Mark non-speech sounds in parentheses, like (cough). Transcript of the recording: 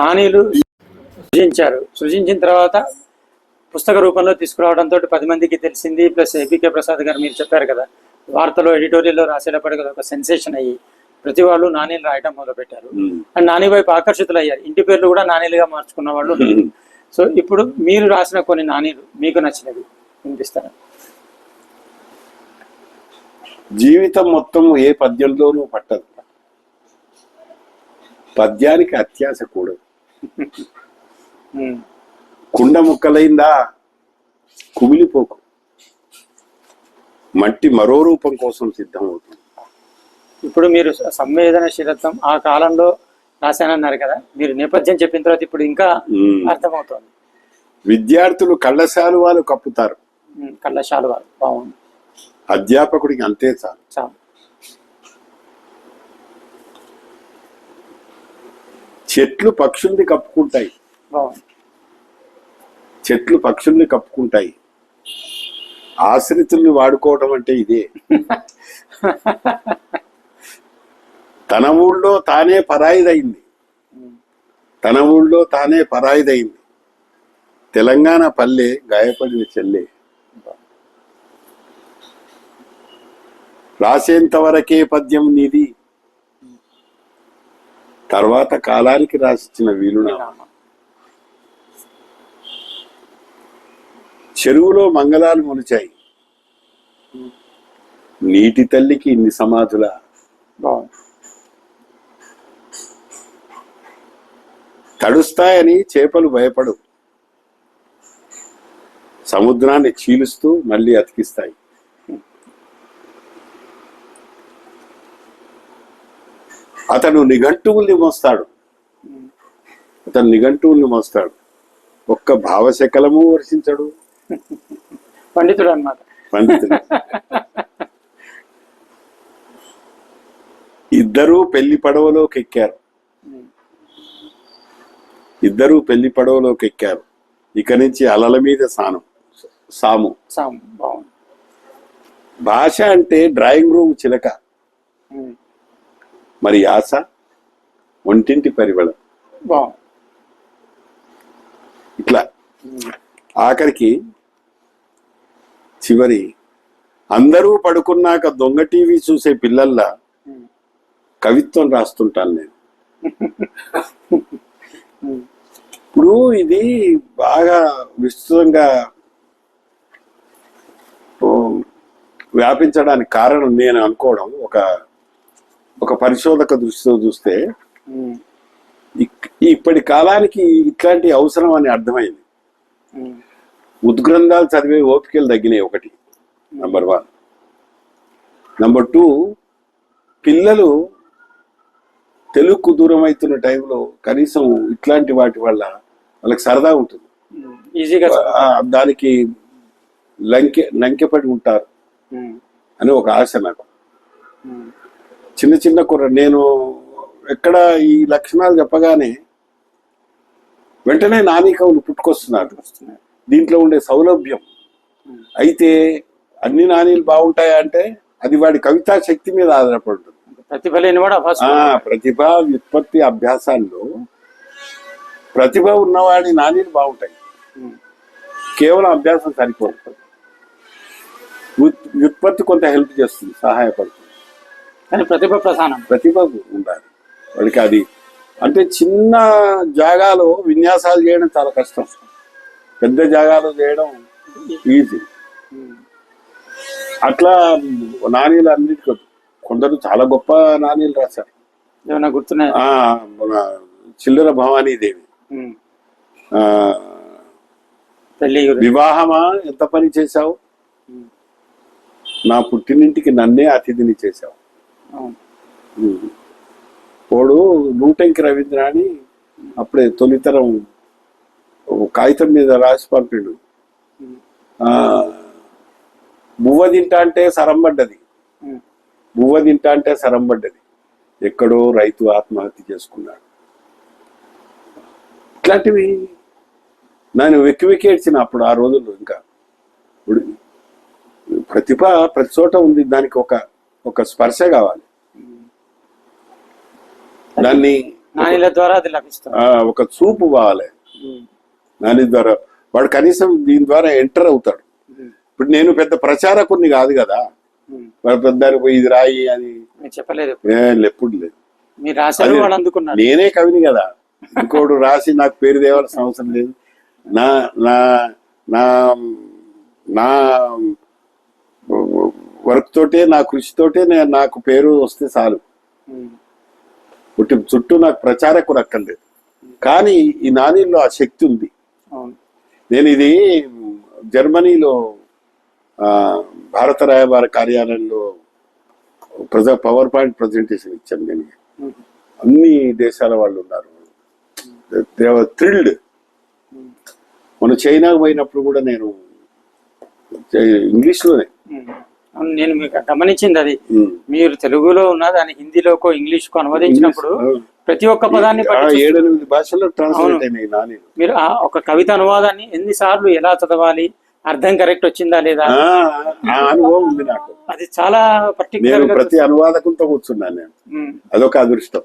నాణీలు సృజించారు. సృజించిన తర్వాత పుస్తక రూపంలో తీసుకురావడంతో పది మందికి తెలిసింది. ప్లస్ ఏపీకే ప్రసాద్ గారు మీరు చెప్పారు కదా వార్తలో ఎడిటోరియల్లో రాసేటప్పటికి ఒక సెన్సేషన్ అయ్యి ప్రతి వాళ్ళు నాణీలు రాయడం మొదలుపెట్టారు. అండ్ నాని వైపు ఆకర్షితులు అయ్యారు ఇంటి పేర్లు కూడా నాణీలుగా మార్చుకున్న వాళ్ళు. సో ఇప్పుడు మీరు రాసిన కొన్ని నాణీలు మీకు నచ్చినవి వినిపిస్తారా? జీవితం మొత్తం ఏ పద్యంలోనూ పట్టదు. పద్యానికి అత్యాశ కూడదు. కుండ ముక్కలైందా? కుమిలిపోకు. మట్టి మరో రూపం కోసం సిద్ధమవుతుంది. ఇప్పుడు మీరు సంవేదనశీలత్వం ఆ కాలంలో రాశానన్నారు కదా? మీరు నేపథ్యం చెప్పిన తర్వాత ఇప్పుడు ఇంకా. అర్థమవుతోంది. విద్యార్థులు కళ్ళశాలు వాళ్ళు కప్పుతారు. కళ్ళశాలు వారు బాగుంది. అధ్యాపకుడికి అంతే చాలు. చాలు. చెట్లు పక్షుల్ని కప్పుకుంటాయి. చెట్లు పక్షుల్ని కప్పుకుంటాయి. ఆశ్రితుల్ని వాడుకోవడం అంటే ఇదే. (laughs) తన ఊళ్ళో తానే పరాయిదైంది. తన ఊళ్ళో తానే పరాయిదైంది. తెలంగాణ పల్లె గాయపడిన చెల్లె. రాసేంత వరకే పద్యం నీది. తర్వాత కాలానికి రాసిచ్చిన వీలునామా చెరువులో మంగళాలు మొలిచాయి. నీటి తల్లికి ఇన్ని సమాధుల? తడుస్తాయని చేపలు భయపడు సముద్రాన్ని చీలుస్తూ మళ్ళీ అతికిస్తాయి. అతడు నిఘంటువుల్ని మోస్తాడు. అతను నిఘంటువుల్ని మోస్తాడు. ఒక్క భావశకలము వర్షించడు. పండితుడు అన్నమాట పండితుడు. ఇద్దరూ పెళ్ళి పడవలోకి ఎక్కారు. ఇద్దరూ పెళ్ళి పడవలోకి ఎక్కారు. ఇక నుంచి అలల మీద సాను. సాము. సామ్ భాష అంటే డ్రాయింగ్ రూమ్ చిలక. మరి యాస ఒంటింటి పరిమళం. ఇట్లా ఆఖరికి చివరి అందరూ పడుకున్నాక దొంగ టీవీ చూసే పిల్లల్లా కవిత్వం రాస్తుంటాను నేను. ఇప్పుడు ఇది బాగా విస్తృతంగా వ్యాపించడానికి కారణం నేను అనుకోవడం ఒక ఒక పరిశోధక దృష్టితో చూస్తే ఇప్పటి కాలానికి ఇట్లాంటి అవసరం అని అర్థమైంది. ఉద్గ్రంథాలు చదివే ఓపికలు తగ్గినాయి ఒకటి నంబర్ వన్ నంబర్ టూ పిల్లలు తెలుగుకు దూరం అవుతున్న టైంలో కనీసం ఇట్లాంటి వాటి వల్ల వాళ్ళకి సరదా ఉంటుంది. ఈజీగా దానికి లంకె లంకెపడి ఉంటారు అని ఒక ఆశ నాకు. చిన్న చిన్న కుర్ర. నేను ఎక్కడ ఈ లక్షణాలు చెప్పగానే వెంటనే నాని కవులు పుట్టుకొస్తున్నారు. దీంట్లో ఉండే సౌలభ్యం. అయితే అన్ని నాణీలు బాగుంటాయా అంటే అది వాడి కవితా శక్తి మీద ఆధారపడి ఉంటుంది ప్రతిభ లేని ప్రతిభ వ్యుత్పత్తి అభ్యాసాల్లో ప్రతిభ ఉన్నవాడి నాణీలు బాగుంటాయి. కేవలం అభ్యాసం సరిపోదు. వ్యుత్- వ్యుత్పత్తి కొంత హెల్ప్ చేస్తుంది సహాయపడుతుంది. కానీ ప్రతిభ ప్రధానం. ప్రతిభ ఉండాలి. వాడికి అది అంటే చిన్న జాగాలో విన్యాసాలు చేయడం చాలా కష్టం. పెద్ద జాగాలో చేయడం ఈజీ. అట్లా నాణీలు అన్నిటికీ కొందరు చాలా గొప్ప నాణీలు రాశారు. ఏమైనా గుర్తున్నాయి? మన చిల్లర భవానీదేవి. వివాహమా? ఎంత పని చేశావు? నా పుట్టినింటికి నన్నే అతిథిని చేశావు. వాడు నూటంకి రవీంద్ర అని అప్పుడే తొలితరం ఒక కాగితం మీద రాసి పంపిండు. బువ్వ తింటా అంటే సరంబడ్డది ఉమ్, బువ్వ తింటా అంటే సరంబడ్డది ఎక్కడో రైతు ఆత్మహత్య చేసుకున్నాడు. ఇట్లాంటివి నేను వెక్కి వెక్కి ఏడ్చిన అప్పుడు ఆ రోజుల్లో ఇంకా. ఇప్పుడు ప్రతిభ ప్రతి చోట ఉంది. దానికి ఒక ఒక స్పర్శ కావాలి. దాన్ని నాణ్యాల ద్వారా అది లభిస్తుంది. ఒక చూపు కావాలి దాని ద్వారా వాడు కనీసం దీని ద్వారా ఎంటర్ అవుతాడు. ఇప్పుడు నేను పెద్ద ప్రచారకుని కాదు కదా. పెద్దానికి పోయి ఇది రాయి అని. మీరు చెప్పలేదు ఎప్పుడు. లేదు. మీరు నేనే కవిని కదా. ఇంకోడు రాసి నాకు పేరు తేవాల్సిన అవసరం లేదు. నా నా నా నా వర్క్ తోటే నా కృషితోటే నేను నాకు పేరు వస్తే చాలు. పుట్టి చుట్టూ నాకు ప్రచారకు అక్కర్లేదు. కానీ ఈ నాణ్యంలో ఆ శక్తి ఉంది. నేను ఇది జర్మనీలో భారత రాయబార కార్యాలయంలో ప్రజా పవర్ పాయింట్ ప్రజెంటేషన్ ఇచ్చాను నేను. అన్ని దేశాల వాళ్ళు ఉన్నారు. థ్రిల్డ్ మన చైనాకు పోయినప్పుడు కూడా నేను ఇంగ్లీష్లోనే. నేను మీకు గమనించింది అది. మీరు తెలుగులో ఉన్న దాన్ని హిందీలోకో ఇంగ్లీష్కో అనువదించినప్పుడు ప్రతి ఒక్క పదాన్ని నాని. మీరు ఆ ఒక కవిత అనువాదాన్ని ఎన్నిసార్లు ఎలా చదవాలి? అర్థం కరెక్ట్ వచ్చిందా లేదా? అనుభవం ఉంది నాకు. అది చాలా పర్టికులర్ ప్రతి అనువాదకంతో కూర్చున్నాను నేను. అదొక అదృష్టం.